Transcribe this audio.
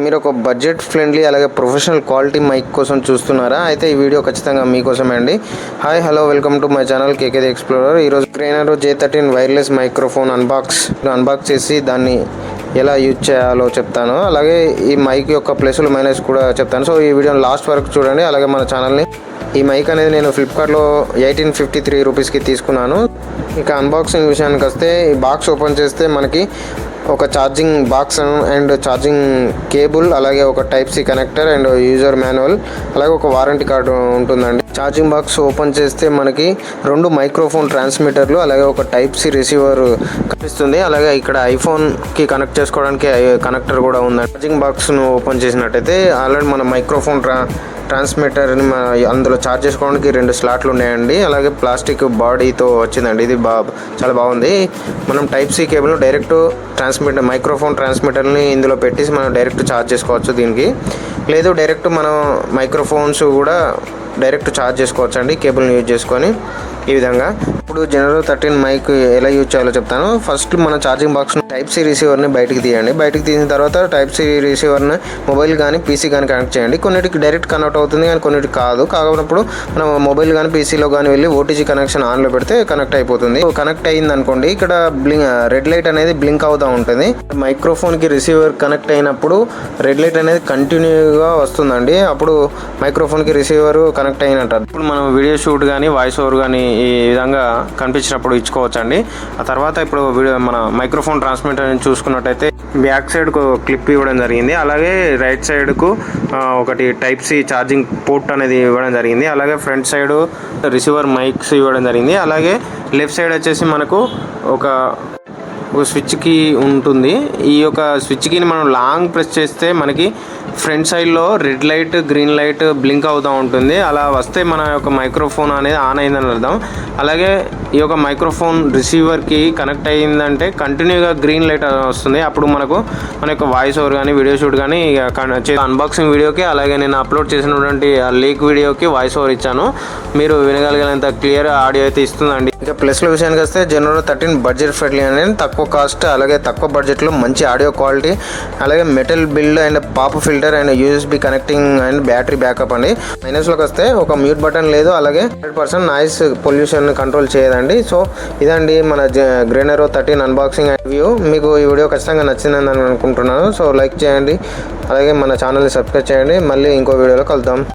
మీరు ఒక budget friendly అలాగే ప్రొఫెషనల్ క్వాలిటీ మైక్ కోసం చూస్తున్నారా? అయితే ఈ వీడియో ఖచ్చితంగా మీకోసమే అండి. Hi hello welcome to my channel కేకేది explorer ఈరోజు గ్రైనర్ J thirteen wireless microphone unbox unbox చేసి దాన్ని ఎలా యూజ్ చేయాలో చెప్తాను. అలాగే ఈ మైక్ యొక్క ప్లస్లు మైనస్ కూడా చెప్తాను. సో ఈ వీడియోని లాస్ట్ వరకు చూడండి. అలాగే మన ఛానల్ని ఈ మైక్ అనేది నేను ఫ్లిప్కార్ట్లో ఎయిటీన్ ఫిఫ్టీ త్రీ రూపీస్కి తీసుకున్నాను. ఇక అన్బాక్సింగ్ విషయానికి వస్తే ఈ బాక్స్ ఓపెన్ చేస్తే మనకి ఒక charging box and charging cable అలాగే ఒక type C connector and user manual అలాగే ఒక వారంటీ కార్డు ఉంటుందండి. ఛార్జింగ్ బాక్స్ ఓపెన్ చేస్తే మనకి రెండు మైక్రోఫోన్ ట్రాన్స్మిటర్లు అలాగే ఒక టైప్ సి రిసీవర్ కనిపిస్తుంది. అలాగే ఇక్కడ ఐఫోన్కి కనెక్ట్ చేసుకోవడానికి కనెక్టర్ కూడా ఉందండి. ఛార్జింగ్ బాక్స్ను ఓపెన్ చేసినట్టయితే ఆల్రెడీ మన మైక్రోఫోన్ ట్రా ట్రాన్స్మిటర్ని మన అందులో ఛార్జ్ చేసుకోవడానికి రెండు స్లాట్లు ఉన్నాయండి. అలాగే ప్లాస్టిక్ బాడీతో వచ్చిందండి. ఇది బా చాలా బాగుంది. మనం type C cable direct transmitter microphone ట్రాన్స్మిటర్ని ఇందులో పెట్టేసి మనం డైరెక్ట్ ఛార్జ్ చేసుకోవచ్చు దీనికి. లేదు డైరెక్ట్ మనం మైక్రోఫోన్స్ కూడా డైరెక్ట్ ఛార్జ్ చేసుకోవచ్చు అండి కేబుల్ని యూజ్ చేసుకొని. ఈ విధంగా. ఇప్పుడు జనరల్ థర్టీన్ మైక్ ఎలా యూజ్ చేయాలో చెప్తాను. ఫస్ట్ మన ఛార్జింగ్ బాక్స్ టైప్ సి రిసీవర్ని బయటికి తీయండి. బయటికి తీసిన తర్వాత టైప్ సి రిసీవర్ని మొబైల్ కానీ పీసీ కానీ కనెక్ట్ చేయండి. కొన్నిటికి డైరెక్ట్ కనెక్ట్ అవుతుంది కానీ కొన్నిటికి కాదు. కాకపోయినప్పుడు మనం మొబైల్ కానీ పీసీలో కానీ వెళ్ళి ఓటీజీ కనెక్షన్ ఆన్లో పెడితే కనెక్ట్ అయిపోతుంది. కనెక్ట్ అయింది అనుకోండి ఇక్కడ బ్లింక్ రెడ్ లైట్ అనేది బ్లింక్ అవుతూ ఉంటుంది. మైక్రోఫోన్కి రిసీవర్ కనెక్ట్ అయినప్పుడు రెడ్ లైట్ అనేది కంటిన్యూగా వస్తుందండి. అప్పుడు మైక్రోఫోన్కి రిసీవర్ కనెక్ట్ అయినట్టు. ఇప్పుడు మనం వీడియో షూట్ కానీ వాయిస్ ఓవర్ కానీ ఈ విధంగా కనిపించినప్పుడు ఇచ్చుకోవచ్చండి. ఆ తర్వాత ఇప్పుడు వీడియో మన మైక్రోఫోన్ ట్రాన్స్మిటర్ చూసుకున్నట్టయితే బ్యాక్ సైడ్కు క్లిప్ ఇవ్వడం జరిగింది. అలాగే రైట్ సైడ్కు ఒకటి టైప్ సి ఛార్జింగ్ పోర్ట్ అనేది ఇవ్వడం జరిగింది. అలాగే ఫ్రంట్ సైడ్ రిసీవర్ మైక్స్ ఇవ్వడం జరిగింది. అలాగే లెఫ్ట్ సైడ్ వచ్చేసి మనకు ఒక ఒక స్విచ్ కీ ఉంటుంది. ఈ యొక్క స్విచ్ కీని మనం లాంగ్ ప్రెస్ చేస్తే మనకి ఫ్రంట్ సైడ్లో red light green light blink అవుతూ ఉంటుంది. అలా వస్తే మన యొక్క మైక్రోఫోన్ అనేది ఆన్ అయిందని అర్థం. అలాగే ఈ యొక్క మైక్రోఫోన్ రిసీవర్కి కనెక్ట్ అయ్యిందంటే కంటిన్యూగా గ్రీన్ లైట్ వస్తుంది. అప్పుడు మనకు మన యొక్క వాయిస్ ఓవర్ కానీ వీడియో షూట్ కానీ అన్బాక్సింగ్ వీడియోకి అలాగే నేను అప్లోడ్ చేసినటువంటి ఆ లీక్ వీడియోకి వాయిస్ ఓవర్ ఇచ్చాను. మీరు వినగలిగినంత క్లియర్ ఆడియో అయితే ఇస్తుందండి. ఇక ప్లస్ల విషయానికి వస్తే జనరల్ థర్టీన్ బడ్జెట్ ఫ్రెండ్లీ అనేది తక్కువ కాస్ట్ అలాగే తక్కువ బడ్జెట్లో మంచి ఆడియో క్వాలిటీ అలాగే metal build and pop filter and USB connecting and battery backup అండి. మైనస్లోకి వస్తే ఒక మ్యూట్ బటన్ లేదు అలాగే hundred percent noise pollution control చేయదండి. సో ఇదండి మన గ్రేనరో థర్టీన్ అన్బాక్సింగ్ అండ్ వ్యూ. మీకు ఈ వీడియో ఖచ్చితంగా నచ్చిందని అనుకుంటున్నాను. సో లైక్ చేయండి అలాగే మన ఛానల్ని సబ్స్క్రైబ్ చేయండి. మళ్ళీ ఇంకో వీడియోలో కలుద్దాం.